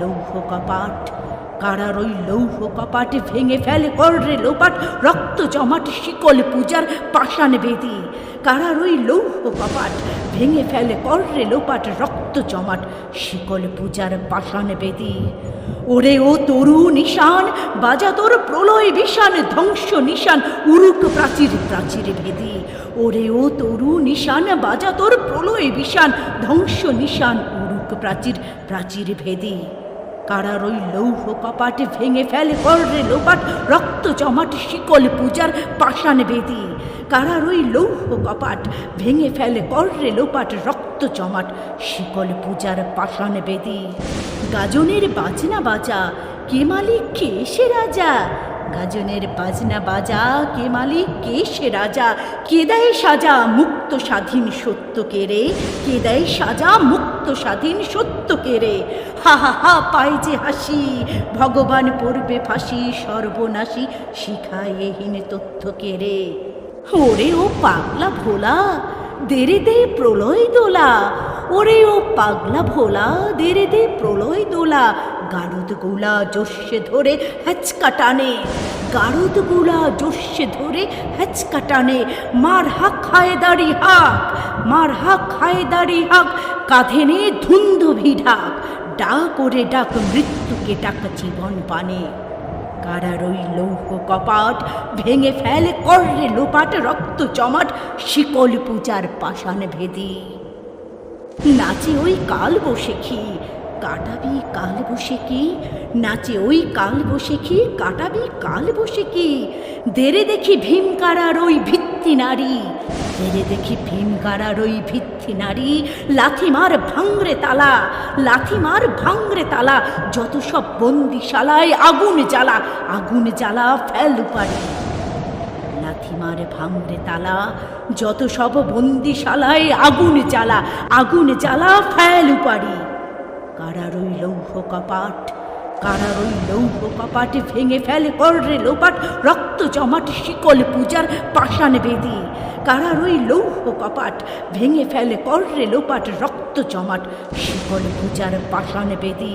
লৌহ কপাট কারার ওই লৌহ কপাট ভেঙে ফেলে কররে লোপাট, রক্ত জমাট শিকল পূজার পাষাণ বেদি। কারার ওই লৌহ কপাট ভেঙে ফেলে কররে লোপাট, রক্ত জমাট শিকল পূজার পাষাণ বেদি। ওরে ও তরু নিশান, বাজা তোর প্রলয় বিশান ধ্বংস নিশান, উরুক প্রাচীর প্রাচীর ভেদি। ওরে ও তরু নিশান, বাজা তোর প্রলয় বিশান ধ্বংস নিশান, উরুক প্রাচীর প্রাচীর ভেদি। কারার ওই লৌহ কপাট ভেঙে ফেলে, কররে লোপাট, রক্ত জমাট, শিকল পূজার পাষাণ বেদি। কারার ওই লৌহ কপাট ভেঙে ফেলে, কররে লোপাট, রক্ত জমাট, শিকল পূজার পাষাণ বেদি। গাজনের বাজনা বাজা, কে মালিক, কে সে রাজা? গাজনের বাজনা বাজা, কে মালিক, কে সে রাজা? কে দেয় সাজা মুক্ত স্বাধীন সত্য কেরে কে দেয় সাজা মুক্ত স্বাধীন সত্য কে রে? হা হা হা পায় যে হাসি, ভগবান পড়বে ফাঁসি, সর্বনাশী শিখায় এহীন তথ্য কে রে? ওরে ও পাগলা ভোলা দেরে দে প্রলয় দোলা। ওরে ও পাগলা ভোলা দেরে দে প্রলয় দোলা। গারুদ গোলা জোশে ধরে হ্যাচকা টানে। গারুদ গোলা জোশে ধরে হ্যাচকা টানে। মার হাক খায় দাড়ি হাক, মার হাক খায় দাড়ি হাক, কাঁধে নে ধুন্ধ ভিঢাক ডাক ওরে ডাক, মৃত্যুকে ডাক জীবন পানে কারার ওই লৌহ কপাট ভেঙে ফেলে কররে লোপাট, রক্ত জমাট শিকল পূজার পাষাণ ভেদি। নাচে ওই কাল বসে কি, কাটাবি কাল বসে কি? নাচে ওই কাল বসে কি, কাটাবি কাল বসে কি? দেরে দেখি ভীমকারার ওই ভিত্তি নারী দেরে দেখি ভীমকারার ওই ভিত্তি নারী। লাথিমার ভাঙরে তালা, লাথিমার ভাঙরে তালা। যত সব বন্দিশালায় আগুন জ্বালা আগুন জ্বালা ফেল পারি লাথিমার ভাঙরে তালা, যত সব বন্দিশালায় আগুন জ্বালা আগুন জ্বালা ফেল উপারি। কারার ওই লৌহ কপাট কারার ওই লৌহ কপাট ভেঙে ফেলে কররে লোপাট, রক্ত জমাট শিকল পূজার পাষাণ বেদি। কারার ওই লৌহ কপাট ভেঙে ফেলে কররে লোপাট, রক্ত জমাট শিকল পূজার পাষাণ বেদি।